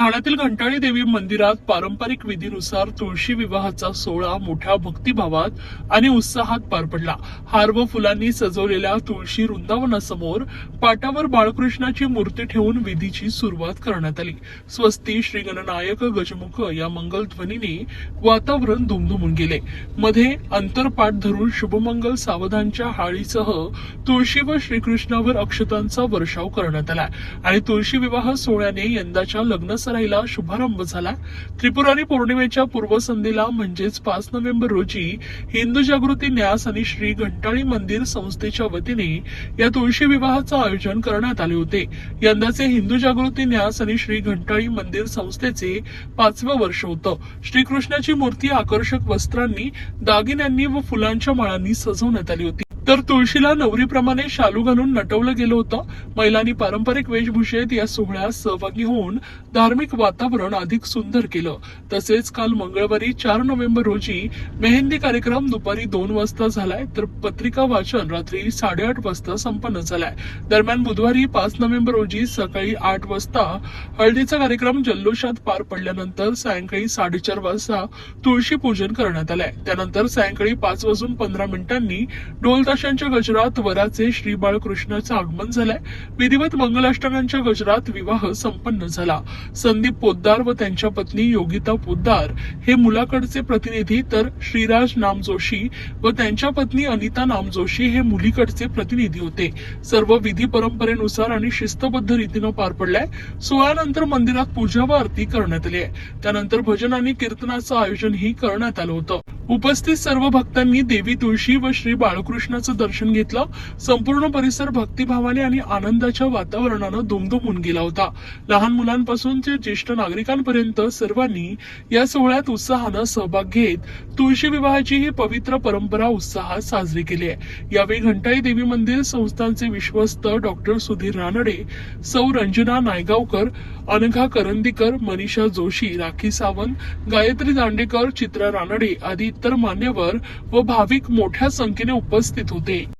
ठाण्यातील घंटाळी देवी मंदिरात पारंपरिक विधीनुसार तुळशी विवाहाचा सोहळा मोठ्या भक्तिभावात आणि उत्साहात पार पडला. हार व फुलांनी सजवलेल्या तुळशी वृंदावनासमोर पाटावर बाळकृष्णाची मूर्ती ठेवून विधीची सुरुवात करण्यात आली. स्वस्ती श्री गणनायक गजमुख या मंगलध्वनीने वातावरण दुमदुमून गेले. मध्ये अंतरपाठ धरून शुभमंगल सावधानच्या हाळीसह तुळशी व श्रीकृष्णावर अक्षतांचा वर्षाव करण्यात आला. आणि तुळशी विवाह सोहळ्याने यंदाच्या लग्न सराईला शुभारंभ झाला. त्रिपुरारी पौर्णिमेच्या पूर्वसंध्येला म्हणजेच पाच नोव्हेंबर रोजी हिंदू जागृती न्यास आणि श्री घंटाळी मंदिर संस्थेच्या वतीने या तुळशी विवाहाचं आयोजन करण्यात आले होते. यंदाचे हिंदू जागृती न्यास आणि श्री घंटाळी मंदिर संस्थेचे पाचवं वर्ष होतं. श्रीकृष्णाची मूर्ती आकर्षक वस्त्रांनी दागिन्यांनी व फुलांच्या माळांनी सजवण्यात आली होती. तर तुळशीला नवरीप्रमाणे शालू घालून नटवलं गेलं होतं. महिलांनी पारंपरिक वेशभूषेत या सोहळ्यात सहभागी होऊन धार्मिक वातावरण अधिक सुंदर केलं. तसेच काल मंगळवारी चार नोव्हेंबर रोजी मेहंदी कार्यक्रम दुपारी दोन वाजता झालाय. तर पत्रिका वाचन रात्री साडेआठ वाजता संपन्न झालाय. दरम्यान बुधवारी पाच नोव्हेंबर रोजी सकाळी आठ वाजता हळदीचा कार्यक्रम जल्लोषात पार पडल्यानंतर सायंकाळी साडेचार वाजता तुळशी पूजन करण्यात आलंय. त्यानंतर सायंकाळी पाच वाजून पंधरा मिनिटांनी ढोलता ताशांच्या गजरात वराचे श्री बाळकृष्णाचं आगमन झालंय विधिवत मंगलाष्टकांच्या गजरात विवाह संपन्न झाला. संदीप पोद्दार व त्यांच्या पत्नी योगिता पोद्दार हे मुलाकडचे प्रतिनिधी तर श्रीराज नाम जोशी व त्यांच्या पत्नी अनिता नाम जोशी हे मुलीकडचे प्रतिनिधी होते. सर्व विधी परंपरेनुसार आणि शिस्तबद्ध रीतीनं पार पडलाय सोहळ्यानंतर मंदिरात पूजा व आरती करण्यात आली. आहे त्यानंतर भजन आणि कीर्तनाचं आयोजनही करण्यात आलं होतं. उपस्थित सर्व भक्तांनी देवी तुळशी व श्री बाळकृष्णाचं दर्शन घेतलं. संपूर्ण परिसर भक्तिभावाने आणि आनंदाच्या वातावरणानं दुमदुमून गेला होता. लहान मुलांपासून ते ज्येष्ठ नागरिकांपर्यंत सर्वांनी या सोहळ्यात उत्साहानं सहभाग घेत तुळशी विवाहाची ही पवित्र परंपरा उत्साहात साजरी केली आहे. यावेळी घंटाई देवी मंदिर संस्थांचे विश्वस्त डॉक्टर सुधीर रानडे सौ रंजना नायगावकर अनघा करंदीकर मनीषा जोशी राखी सावंत गायत्री दांडेकर चित्रा रानडे आदी इतर मान्यवर व भाविक मोठ्या संख्येने उपस्थित होते.